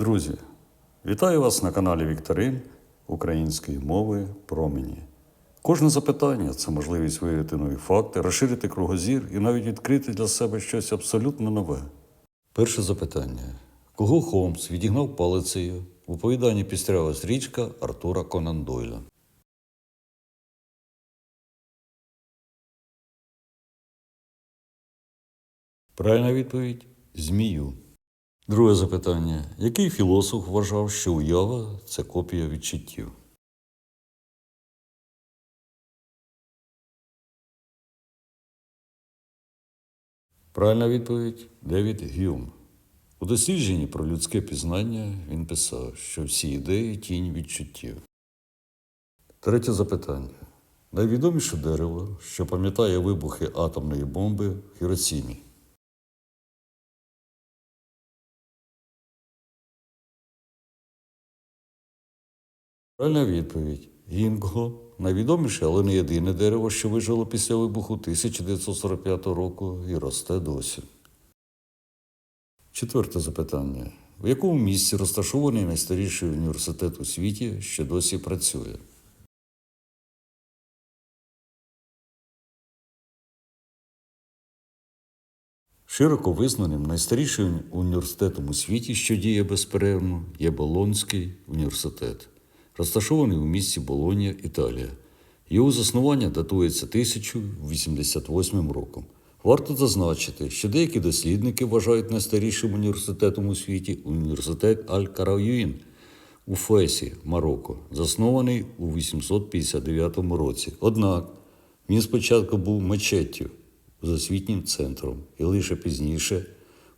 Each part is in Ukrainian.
Друзі, вітаю вас на каналі Вікторин української мови промені. Кожне запитання це можливість виявити нові факти, розширити кругозір і навіть відкрити для себе щось абсолютно нове. Перше запитання: кого Холмс відігнав палицею в оповіданні Пістрява стрічка Артура Конан Дойла? Правильна відповідь змію. Друге запитання. Який філософ вважав, що уява це копія відчуттів? Правильна відповідь Девід Гюм. У дослідженні про людське пізнання він писав, що всі ідеї тінь відчуттів. Третє запитання. Найвідоміше дерево, що пам'ятає вибухи атомної бомби в Хіросімі. Правильна відповідь. Гінго найвідоміше, але не єдине дерево, що вижило після вибуху 1945 року і росте досі. Четверте запитання. В якому місці розташований найстаріший університет у світі, що досі працює? Широко визнаним найстарішим університетом у світі, що діє безперервно, є Болонський університет, розташований у місті Болонія, Італія. Його заснування датується 1088 роком. Варто зазначити, що деякі дослідники вважають найстарішим університетом у світі університет Аль-Караюїн у Фесі, Марокко, заснований у 859 році. Однак він спочатку був мечеттю з освітнім центром і лише пізніше,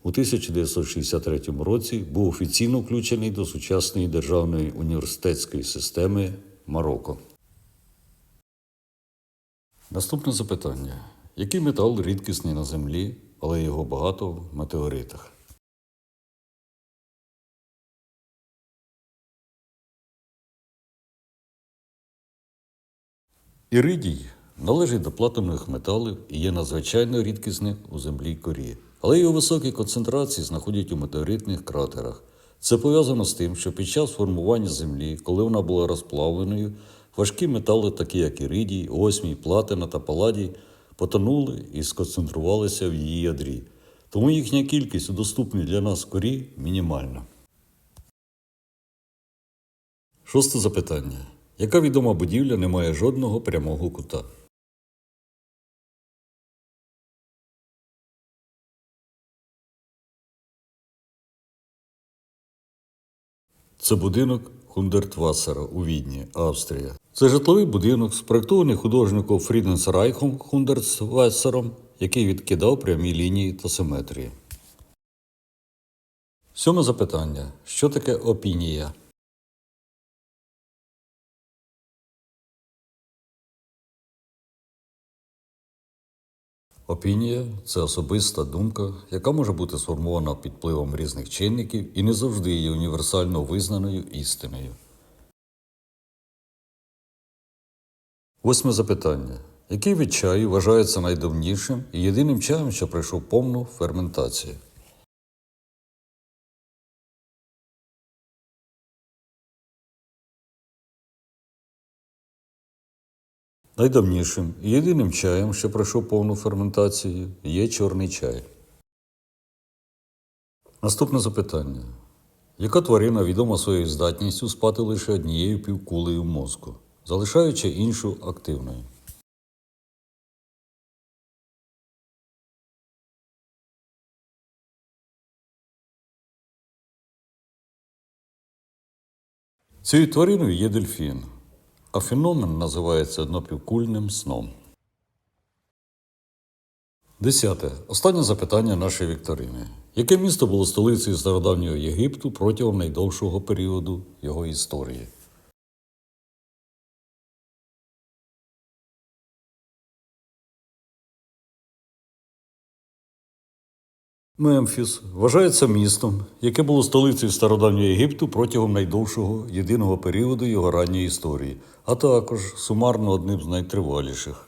у 1963 році, був офіційно включений до сучасної державної університетської системи Марокко. Наступне запитання. Який метал рідкісний на Землі, але його багато в метеоритах? Іридій належить до платинових металів і є надзвичайно рідкісним у землі корі. Але його високі концентрації знаходять у метеоритних кратерах. Це пов'язано з тим, що під час формування землі, коли вона була розплавленою, важкі метали, такі як іридій, осмій, платина та паладій, потонули і сконцентрувалися в її ядрі. Тому їхня кількість у доступній для нас корі мінімальна. Шосте запитання. Яка відома будівля не має жодного прямого кута? Це будинок Хундертвасера у Відні, Австрія. Це житловий будинок, спроектований художником Фріденсрайхом Хундертвасером, який відкидав прямі лінії та симетрії. Сьоме запитання. Що таке опінія? Опінія це особиста думка, яка може бути сформована під впливом різних чинників і не завжди є універсально визнаною істиною. Восьме запитання. Який від чаю вважається найдавнішим і єдиним чаєм, що пройшов повну ферментацію? Найдавнішим і єдиним чаєм, що пройшов повну ферментацію, є чорний чай. Наступне запитання. Яка тварина відома своєю здатністю спати лише однією півкулею мозку, залишаючи іншу активною? Цією твариною є дельфін, а феномен називається однопівкульним сном. Десяте. Останнє запитання нашої вікторини. Яке місто було столицею стародавнього Єгипту протягом найдовшого періоду його історії? Мемфіс вважається містом, яке було столицею стародавнього Єгипту протягом найдовшого єдиного періоду його ранньої історії, а також сумарно одним з найтриваліших.